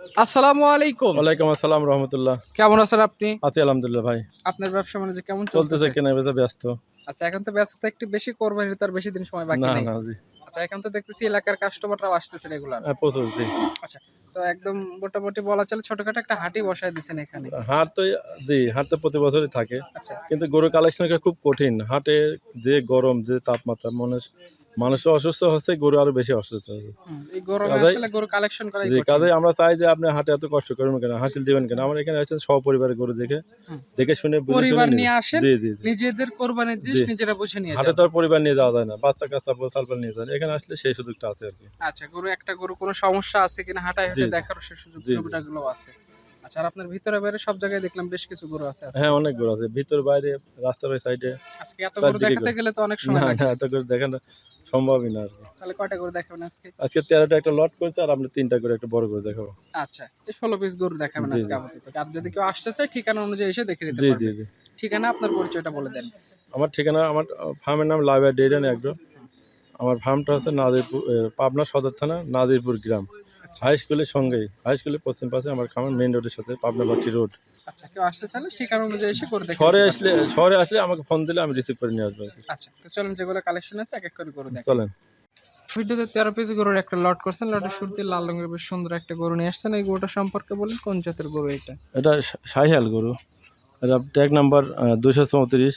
আসসালামু আলাইকুম। ওয়ালাইকুম আসসালাম রহমতুল্লাহ। কেমন আছেন আপনি? আছি আলহামদুলিল্লাহ ভাই। আপনার ব্যবসা বাণিজ্য কেমন চলতেছে? চলতেছে কেনা বেচা ব্যস্ত। আচ্ছা এখন তো ব্যস্ততা একটু বেশি কোরবানির তো আর বেশি দিন সময় বাকি না নেই। না জি। আচ্ছা এখন তো দেখতেছি এলাকার কাস্টমাররাও আসতেছে রেগুলার হ্যাঁ, প্রচুর জি। আচ্ছা তো একদম মোটামুটি বলা চলে ছোটখাটো একটা হাঁটি বসায় দিছেন এখানে। হাট তো জি হাট তো প্রতি বছরই থাকে। আচ্ছা। কিন্তু গরু কালেকশন খুব কঠিন। হাটে যে গরম যে তাপমাত্রা মানুষ মানুষ অসুস্থ হচ্ছে গরু আরও বেশি অসুস্থ হচ্ছে। কাজে আমরা চাই যে আপনি হাটে এত কষ্ট করবেন কেন হাসিল দিবেন কেন? আমরা এখানে আসছেন গরু দেখে দেখে শুনে পরিবার নিয়ে আসেন জি জি নিজেদের কোরবানির জিনিস নিজেরা বুঝে নিয়ে হাটে তো আর পরিবার নিয়ে যাওয়া যায় না বাচ্চা কাচ্চা সালপাল নিয়ে যান। এখানে আসলে সেই সুযোগটা আছে আর কি। আচ্ছা গরু একটা গরু কোনো সমস্যা আছে কিনা হাঁটায় হাঁটে। দেখার সে সুযোগ। সুবিধাগুলো আছে। আচ্ছা আর আপনার ভিতরে বাইরে সব জায়গায় দেখলাম বেশ কিছু গরু আছে হ্যাঁ অনেক গরু আছে। ভিতর বাইরে রাস্তার ওই সাইডে আজকে এত গরু দেখাতে গেলে তো অনেক সময় লাগে না এত দেখেন সম্ভবই না তাহলে কয়টা গরু দেখাবেন আজকে? আজকে তেরোটা একটা লট করেছে আর আমরা তিনটা করে একটা বড় করে দেখাবো। আচ্ছা এই ষোলো পিস গরু দেখাবেন আজকে আপাতত। আর যদি কেউ আসতে চায় ঠিকানা অনুযায়ী এসে দেখে নিতে পারবে। জি জি। ঠিকানা আপনার পরিচয়টা বলে দেন। আমার ঠিকানা আমার ফার্মের নাম লাইবার ডেরিয়ান এগ্রো আমার ফার্মটা হচ্ছে নাদিরপুর পাবনা সদর থানা নাদিরপুর গ্রাম। হাই স্কুলের সঙ্গেই। হাই স্কুলের পশ্চিম পাশে আমার খামার মেইন রোডের সাথে পাবনা বাকি রোড আচ্ছা কেউ আসতে চাইলে ঠিকানা অনুযায়ী এসে করে দেখে শহরে আসলে শহরে আসলে আমাকে ফোন দিলে আমি রিসিভ করে নিয়ে আসব। আচ্ছা তো চলুন যেগুলো কালেকশন আছে এক এক করে গরু দেখেন চলেন। ভিডিওতে তেরো পিস গরুর একটা লট করছেন। লটের শুরুতে লাল রঙের বেশ সুন্দর একটা গরু নিয়ে আসছেন। এই গরুটা সম্পর্কে বলুন কোন জাতের গরু এটা? এটা শাহিয়াল গরু। এটা ট্যাগ নাম্বার দুশো চৌত্রিশ।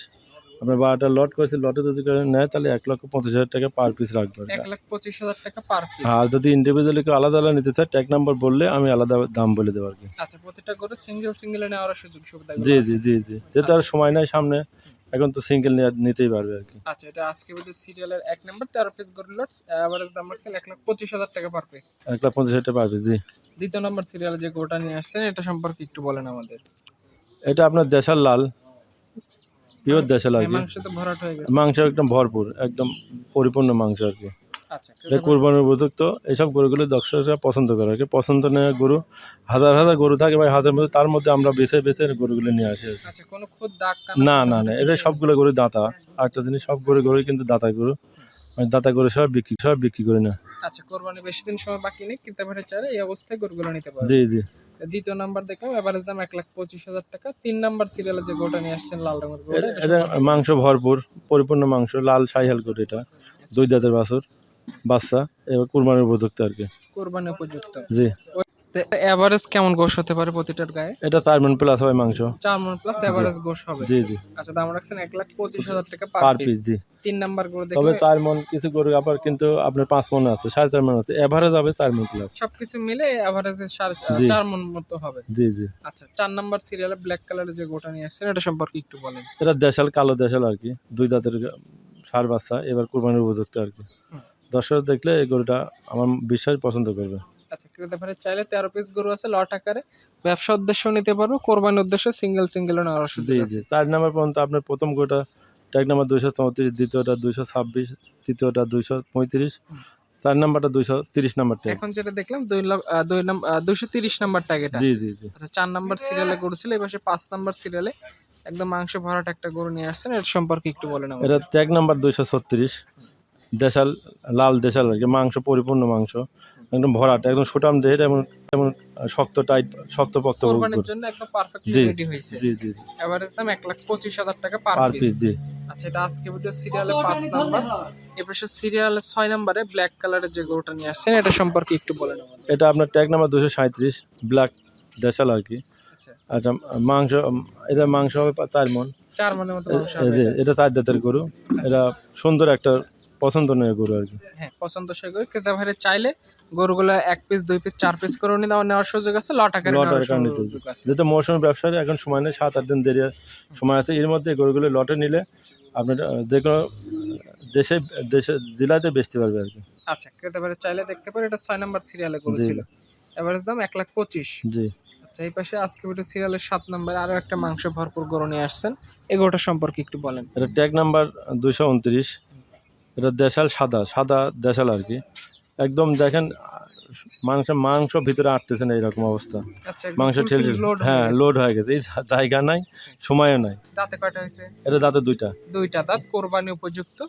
আপনার বারোটা লট করেছে লটে যদি করে নেয় তাহলে এক লক্ষ পঁচিশ হাজার টাকা পার পিস রাখব এটা। এক লাখ পঁচিশ হাজার টাকা পার পিস আর যদি ইন্ডিভিজুয়ালি কেউ আলাদা আলাদা নিতে চায় ট্যাগ নাম্বার বললে আমি আলাদা দাম বলে দেবো আর কি। আচ্ছা প্রতিটা করে সিঙ্গেল সিঙ্গেল নেওয়ার সুযোগ সুবিধা জি জি জি জি। যেহেতু আর সময় নাই সামনে এখন তো সিঙ্গেল নিতেই পারবে আর কি। আচ্ছা এটা আজকে ভিডিও সিরিয়ালের এক নম্বর তেরো পিস গরু লট এভারেজ দাম রাখছেন এক লাখ পঁচিশ হাজার টাকা পার পিস এক লাখ পঞ্চাশ হাজার টাকা পার পিস জি। দ্বিতীয় নম্বর সিরিয়ালে যে গোটা নিয়ে আসছেন এটা সম্পর্কে একটু বলেন আমাদের। এটা আপনার দেশাল লাল। পিওর দেশাল আর কি মাংস হয়ে একদম ভরপুর একদম পরিপূর্ণ মাংস আর কি। আচ্ছা এটা কোরবানির উপযুক্ত এইসব গরুগুলো দর্শকরা পছন্দ করে আর কি। পছন্দ নেওয়া গরু হাজার হাজার গরু থাকে ভাই হাজার মধ্যে তার মধ্যে আমরা বেছে বেছে গরুগুলো নিয়ে আসি। আচ্ছা না না না এদের সবগুলো গরু দাঁতা। আর একটা জিনিস সব গরু গরু কিন্তু দাঁতা গরু। মানে দাঁতা গরু সব বিক্রি সব বিক্রি করি না আচ্ছা কোরবানি বেশি দিন সময় বাকি নেই কিন্তু এবারে চাইলে এই অবস্থায় গরুগুলো নিতে পারবে। জি জি। দ্বিতীয় নাম্বার দেখলাম এভারেজ দাম এক লাখ পঁচিশ হাজার টাকা। তিন নাম্বার সিরিয়ালে যে গরুটা নিয়ে আসছেন লাল রঙের এটা- মাংস ভরপুর পরিপূর্ণ মাংস লাল শাহিহাল গরু এটা। দুই দাঁতের বাছুর বাচ্চা এবার কুরবানির উপযুক্ত আর কি। কোরবানি উপযুক্ত। জি। এভারেজ কেমন গোশ হতে পারে প্রতিটার গায়ে? এটা চার মন প্লাস হয় মাংস। চার মন প্লাস এভারেজ গোশ হবে। জি জি। আচ্ছা দাম রাখছেন এক লাখ পঁচিশ হাজার টাকা পার পিস জি। তিন নাম্বার গরু তবে চার মন কিছু গরু আবার কিন্তু আপনার পাঁচ মন আছে সাড়ে চার মন আছে। এভারেজ হবে চার মন প্লাস সবকিছু মিলে এভারেজে সাড়ে। চার মন মতো হবে। জি জি। আচ্ছা চার নাম্বার সিরিয়ালে ব্ল্যাক কালারের যে গোটা নিয়ে আসছেন এটা সম্পর্কে একটু বলেন। এটা দেশাল কালো দেশাল আর কি। দুই দাঁতের সার বাচ্চা এবার কুরবানির উপযুক্ত আর কি। দর্শক দেখলে এই গরুটা আমার বিশ্বাস পছন্দ করবে। আচ্ছা ক্রেতা ভাড়া চাইলে তেরো পিস গরু আছে লট আকারে ব্যবসা উদ্দেশ্য নিতে পারব কোরবানির উদ্দেশ্যে সিঙ্গেল সিঙ্গেল নেওয়ার জি জি চার নাম্বার পর্যন্ত আপনার প্রথম গোটা ট্যাগ নাম্বার দুইশো চৌত্রিশ দ্বিতীয়টা দুইশো ছাব্বিশ তৃতীয়টা দুইশো পঁয়ত্রিশ চার নাম্বারটা দুইশো তিরিশ নাম্বার ট্যাগ এখন যেটা দেখলাম দুই দুই নাম্বার দুইশো তিরিশ নাম্বার ট্যাগ এটা। জি জি জি। আচ্ছা চার নাম্বার সিরিয়ালে গরু ছিল এই পাশে পাঁচ নাম্বার সিরিয়ালে একদম মাংস ভরাট একটা গরু নিয়ে আসছেন এর সম্পর্কে একটু বলেন। এটা ট্যাগ নাম্বার দুইশো ছত্রিশ দেশাল লাল দেশাল আর কি মাংস পরিপূর্ণ মাংস। একদম ভরাট একদম সুটাম দেহের এমন এমন শক্ত টাইট শক্ত পক্ত কোরবানির জন্য একদম পারফেক্টলি রেডি হয়েছে। জি জি এভারেজ দাম এক লাখ পঁচিশ হাজার টাকা পার পার পিস জি। আচ্ছা এটা আজকে ভিডিও সিরিয়ালে পাঁচ নাম্বার এবার সিরিয়ালে ছয় নাম্বারে ব্ল্যাক কালারের যে গরুটা নিয়ে আসছেন এটা সম্পর্কে একটু বলেন আমাদের এটা আপনার ট্যাগ নাম্বার দুশো সাঁত্রিশ ব্ল্যাক দেশাল আর কি। আচ্ছা। আচ্ছা মাংস এটা মাংস হবে চার মন। চার মনের মতো মাংস এটা চার জাতের গরু। এটা সুন্দর একটা পছন্দনীয় গরু আর কি। হ্যাঁ পছন্দসই করে ক্রেতা ভাইরে চাইলে গরুগুলো এক পিস দুই পিস চার পিস করে নিয়ে নেওয়ার সুযোগ আছে লট আকারে লট আকারে নিতে। সুযোগ আছে। যেহেতু মৌসুমি ব্যবসার এখন সময় নেই সাত আট দিন দেরি সময় আছে। এর মধ্যে গরুগুলো লটে নিলে আপনার যে কোনো দেশে দেশে জেলাতে বেচতে পারবে আর কি। আচ্ছা ক্রেতা ভাইরে চাইলে দেখতে পারে এটা ছয় নাম্বার সিরিয়ালে গরু ছিল। এভারেজ দাম এক লাখ পঁচিশ। জি। আচ্ছা এই পাশে আজকে ভিডিও সিরিয়ালের সাত নাম্বারে আরও একটা মাংস ভরপুর গরু নিয়ে আসছেন। এই গরুটা সম্পর্কে একটু বলেন। এটা ট্যাগ নাম্বার দুশো উনত্রিশ। এটা দেশাল সাদা সাদা দেশাল আর কি। একদম দেখেন মাংস মাংস ভিতরে আটতেছে না এরকম অবস্থা। আচ্ছা মাংস ঠেলে হ্যাঁ লোড হয়ে গেছে। জায়গা নাই সময়ও নাই। দাঁতে কয়টা হয়েছে? এটা দাঁতে দুইটা। দুইটা দাঁত কোরবানি উপযুক্ত।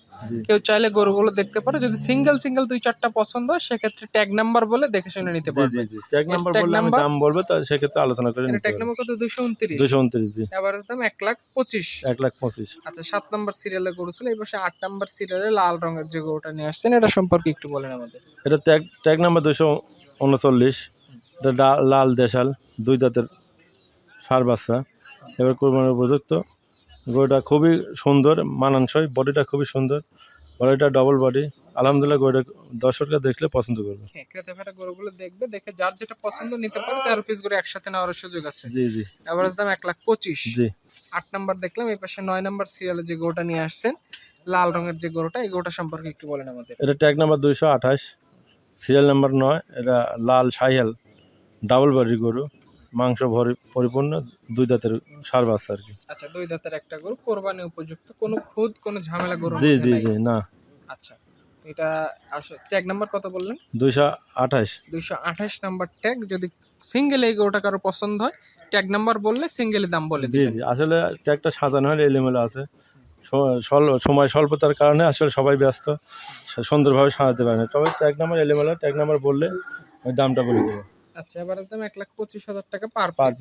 কেউ চাইলে গরুগুলো দেখতে পারে। যদি সিঙ্গেল সিঙ্গেল দুই চারটা পছন্দ হয় সেক্ষেত্রে ট্যাগ নাম্বার বলে দেখে শুনে নিতে পারবে। ট্যাগ নাম্বার বললে আমি দাম বলব তা সেক্ষেত্রে আলোচনা করে নিতে ট্যাগ নাম্বার কত? দুশো উনত্রিশ। দুশো উনত্রিশ জি। এভারেজ দাম এক লাখ পঁচিশ। এক লাখ পঁচিশ। আচ্ছা সাত নম্বর সিরিয়ালে গরু ছিল এই পাশে আট নম্বর সিরিয়ালে লাল রঙের যে গরুটা নিয়ে আসছেন এটা সম্পর্কে একটু বলেন আমাদের। এটা ট্যাগ ট্যাগ নাম্বার দুশো উনচল্লিশ। এটা লাল দেশাল দুই দাঁতের সার বাচ্চা। এবার কোরবানির উপযুক্ত। গরুটা খুবই সুন্দর মানানসই বডিটা খুবই সুন্দর। বডিটা ডবল বডি আলহামদুলিল্লাহ গরুটা দর্শকরা দেখলে পছন্দ করবে। হ্যাঁ ক্রেতা গরুগুলো দেখবে দেখে যার যেটা পছন্দ নিতে পারে তেরো পিস করে একসাথে নেওয়ার সুযোগ আছে। জি জি। এভারেজ দাম এক লাখ পঁচিশ। জি। আট নাম্বার দেখলাম এই পাশে নয় নাম্বার সিরিয়ালে যে গরুটা নিয়ে আসছেন লাল রঙের যে গরুটা এই গরুটা সম্পর্কে একটু বলেন আমাদের। এটা ট্যাগ নাম্বার দুইশো আঠাশ। সিরিয়াল নাম্বার নয় এটা লাল সাইয়াল ডাবল বডি গরু মাংস ভরি পরিপূর্ণ দুই দাঁতের সার বাচ্চা আর কি। আচ্ছা দুই দাঁতের একটা গরু কোরবানি উপযুক্ত কোনো খুদ কোনো ঝামেলা গরু জি জি জি না। আচ্ছা এটা আসলে ট্যাগ নাম্বার কত বললেন? দুইশো আঠাশ। দুইশো আঠাশ নাম্বার ট্যাগ যদি সিঙ্গেল এই গরুটা কারও পছন্দ হয় ট্যাগ নাম্বার বললে সিঙ্গেলের দাম বলে জি জি আসলে ট্যাগটা সাজানো হয় এলোমেলো আছে। সময় স্বল্পতার কারণে আসলে সবাই ব্যস্ত। সুন্দরভাবে সাজাতে পারে না। তবে ট্যাগ নাম্বার এলোমেলো ট্যাগ নাম্বার বললে ওই দামটা বলে দেবো। আচ্ছা এবার দাম এক লাখ পঁচিশ হাজার টাকা পার পার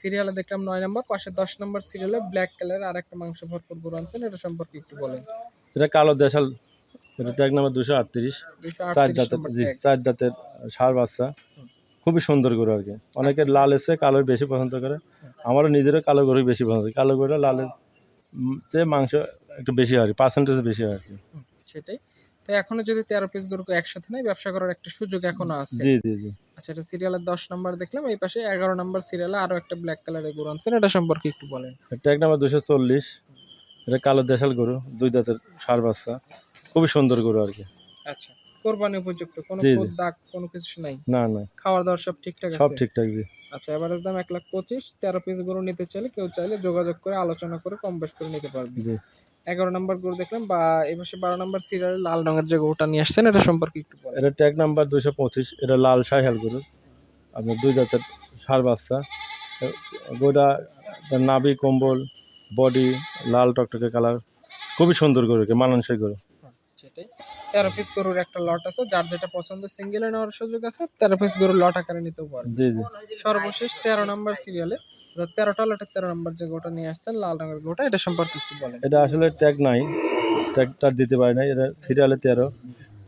সিরিয়ালে দেখলাম নয় নাম্বার পাশে দশ নাম্বার সিরিয়ালে ব্ল্যাক কালার আর একটা মাংস ভরপুর গরু আনছেন এটা সম্পর্কে একটু বলেন। এটা কালো দেশাল এটা ট্যাগ নাম্বার দুশো আটত্রিশ। চার দাঁতের জি চার দাঁতের সার বাচ্চা। খুবই সুন্দর গরু আর কি। অনেকে লাল এসে কালো বেশি পছন্দ করে। আমারও নিজেরও কালো গরু বেশি পছন্দ কালো গরু লালের চেয়ে মাংস একটু বেশি হয় পার্সেন্টেজ বেশি হয় আর কি। সেটাই। তো এখনও যদি তেরো পিস গরু একসাথে নেয় ব্যবসা করার একটা সুযোগ এখনও আছে। জি জি জি। আচ্ছা এটা সিরিয়ালের দশ নাম্বার দেখলাম এই পাশে এগারো নাম্বার সিরিয়ালে আরও একটা ব্ল্যাক কালারের গরু আনছেন এটা সম্পর্কে একটু বলেন। ট্যাগ নাম্বার দুশো চল্লিশ। এটা কালো দেশাল গরু দুই দাঁতের সার বাচ্চা। খুবই সুন্দর গরু আর কি। আচ্ছা। কোরবানি উপযুক্ত কোনো জি, দাগ কোনো কিছু নাই। না না। খাওয়া দাওয়ার সব ঠিকঠাক সব আছে? ঠিকঠাক জি। আচ্ছা এভারেজ দাম এক লাখ পঁচিশ তেরো পিস গরু নিতে চাইলে কেউ চাইলে যোগাযোগ করে আলোচনা করে কম বেশ করে নিতে পারবে। জি। এগারো নম্বর গরু দেখলাম বা এই পাশে বারো নম্বর সিরিয়াল লাল রঙের যে গরুটা নিয়ে আসছেন এটা সম্পর্কে একটু বলেন। এটা ট্যাগ নাম্বার দুশো পঁচিশ এটা লাল সাইহাল গরু। আপনার দুই জাতের সার বাচ্চা। তার নাভি কম্বল বডি লাল টকটকে কালার খুবই সুন্দর গরু কি মানানসই গরু। সেটাই তেরো পিস গরুর একটা লট আছে যার যেটা পছন্দ সিঙ্গেলে নেওয়ার সুযোগ আছে তেরো পিস গরুর লট আকারে নিতেও জি জি। সর্বশেষ তেরো নম্বর সিরিয়ালে তেরোটা লটের তেরো নম্বর যে গোটা নিয়ে আসছেন লাল রঙের গোটা এটা সম্পর্কে একটু বলেন। এটা আসলে ট্যাগ নাই ট্যাগটা দিতে পারি না এটা সিরিয়ালে তেরো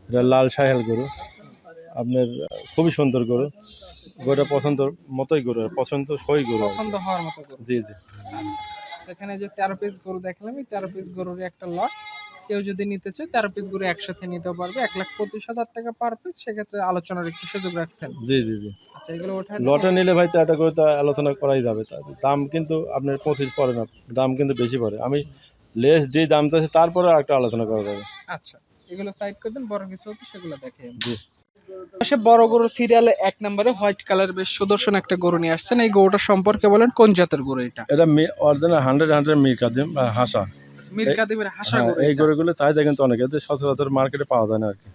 এটা লাল সাহেল গরু আপনার খুবই সুন্দর গরু গরুটা পছন্দ মতোই গরু পছন্দ সই গরু পছন্দ হওয়ার মতো গরু। জি জি। এখানে যে তেরো পিস গরু দেখলাম এই তেরো পিস গরুর একটা লট কেউ যদি নিতে চায় তেরো পিস গরু একসাথে নিতে পারবে। এক লাখ পঁচিশ হাজার টাকা পার পিস সেক্ষেত্রে আলোচনার একটু সুযোগ রাখছেন। জি জি জি। আচ্ছা এগুলো ওঠা লটে নিলে ভাই তো একটা করে তো আলোচনা করাই যাবে তা। দাম কিন্তু আপনার পঁচিশ পড়ে না দাম কিন্তু বেশি পড়ে। আমি লেস যে দাম চাইছে তারপরে একটা আলোচনা করা যাবে। আচ্ছা এগুলো সাইড করে দেন বড় কিছু হতো সেগুলো দেখে। জি। পাশে বড় গরু সিরিয়ালে এক নম্বরে হোয়াইট কালার বেশ সুদর্শন একটা গরু নিয়ে আসছেন। এই গরুটা সম্পর্কে বলেন কোন জাতের গরু এটা? এটা original hundred hundred Mir Kadim হাসা। হাসা হ্যাঁ, গরু এই গরুগুলো চাহিদা কিন্তু অনেক। সচরাচর মার্কেটে পাওয়া যায় না আর কি।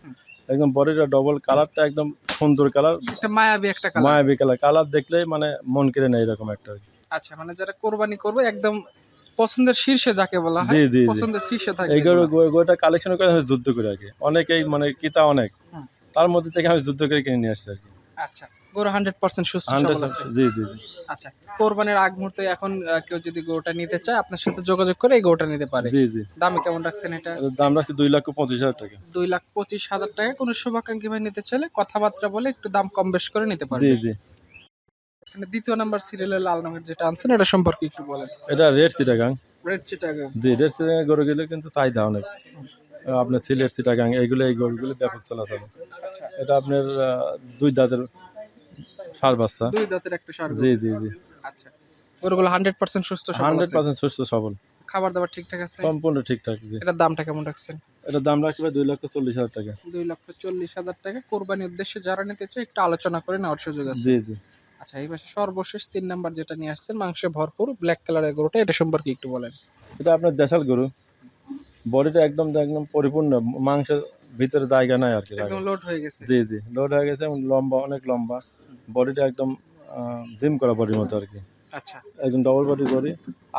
একদম বডিটা ডবল কালারটা একদম সুন্দর কালার মায়াবী একটা কালার মায়াবী কালার কালার দেখলেই মানে মন কেড়ে নেয় এরকম একটা আচ্ছা মানে যারা কোরবানি করবে একদম পছন্দের শীর্ষে যাকে বলা হয় জি জি পছন্দের শীর্ষে থাকে এই গরু গরুটা কালেকশন করে আমি যুদ্ধ করে আর কি। অনেকেই মানে কিতা অনেক। তার মধ্যে থেকে আমি যুদ্ধ করে কিনে নিয়ে আসছি আর কি। আচ্ছা। গরু হান্ড্রেড পার্সেন্ট সুস্থ জি জি জি। আচ্ছা কোরবানির আগ মুহূর্তে এখন কেউ যদি গরুটা নিতে চায় আপনার সাথে যোগাযোগ করে এই গরুটা নিতে পারে। জি জি। দামে কেমন রাখছেন এটা? দাম রাখছি দুই লক্ষ পঁচিশ হাজার টাকা। দুই লাখ পঁচিশ হাজার টাকা কোনো শুভাকাঙ্ক্ষী ভাই নিতে চাইলে কথাবার্তা বলে একটু দাম কম বেশ করে নিতে জি জি। দ্বিতীয় নাম্বার সিরিয়ালের লাল রঙের যেটা আনছেন এটা সম্পর্কে একটু বলেন। এটা রেড সিটাগাং রেড চিটাগাং জি রেড সিটাগাং গরুগুলো কিন্তু চাহিদা অনেক। আপনার সিলেট সিটাগাং এইগুলো এই গরুগুলো ব্যাপক চলাচল। আচ্ছা। এটা আপনার দুই দাঁতের সার বাচ্চা। দুই দাঁতের একটা সার। জি জি জি। আচ্ছা। গরুগুলো হান্ড্রেড পার্সেন্ট সুস্থ হান্ড্রেড পার্সেন্ট সুস্থ সবল। খাবার দাবার ঠিকঠাক আছে? সম্পূর্ণ ঠিকঠাক জি। এটার দামটা কেমন রাখছেন? এটার দাম রাখবে দুই লক্ষ চল্লিশ হাজার টাকা। দুই লক্ষ চল্লিশ হাজার টাকা। কোরবানির উদ্দেশ্যে যারা নিতে চায় একটু আলোচনা করে নেওয়ার সুযোগ আছে। জি জি। আচ্ছা এই পাশে সর্বশেষ তিন নাম্বার যেটা নিয়ে আসছেন মাংসে ভরপুর ব্ল্যাক কালারের গরুটা এটা সম্পর্কে একটু বলেন। এটা আপনার দেশাল গরু। বডিটা একদম একদম পরিপূর্ণ মাংসের ভিতরে জায়গা নাই আর কি একদম লোড হয়ে গেছে। জি জি লোড হয়ে গেছে লম্বা অনেক লম্বা। বডিটা একদম জিম করা বডির মতো আর কি। আচ্ছা। একদম ডবল বডি করি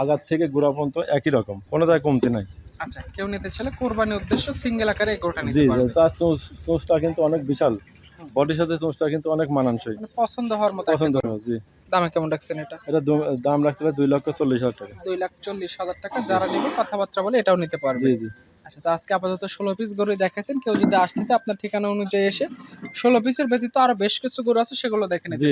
আগার থেকে গোড়া পর্যন্ত একই রকম কোনো জায়গায় কমতি নাই। আচ্ছা কেউ নিতে চাইলে কোরবানির উদ্দেশ্য সিঙ্গেল আকারে নিতে জি পারবে। তার চোঁচ চোঁচটা কিন্তু অনেক বিশাল। বডির সাথে চোঁচটা কিন্তু অনেক মানানসই। মানে পছন্দ হওয়ার মতো পছন্দ। হয় জি। দামে কেমন রাখছেন এটা? এটা দাম রাখতে হবে দুই লক্ষ চল্লিশ হাজার টাকা। দুই লাখ চল্লিশ হাজার টাকা যারা নেবে কথাবার্তা বলে এটাও নিতে পারবে। জি জি। আচ্ছা তো আজকে আপাতত ষোলো পিস গরু দেখাচ্ছেন কেউ যদি আসতেছে আপনার ঠিকানা অনুযায়ী এসে ষোলো পিসের ব্যতীত আরও বেশ কিছু গরু আছে সেগুলো দেখে নিতে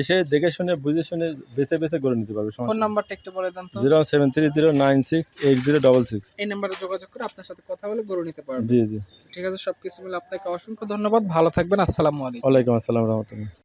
এসে দেখে শুনে বুঝে শুনে বেছে বেছে গরু নিতে পারবে ফোন নাম্বারটা একটু বলে দেন তো। Zero seven three zero nine six eight zero double six. এই নাম্বারে যোগাযোগ করে আপনার সাথে কথা বলে গরু নিতে পারবে। জি জি। ঠিক আছে সবকিছু মিলে আপনাকে অসংখ্য ধন্যবাদ। ভালো থাকবেন আসসালামু আলাইকুম। ওয়ালাইকুম আসসালাম রহমতুল্লাহ।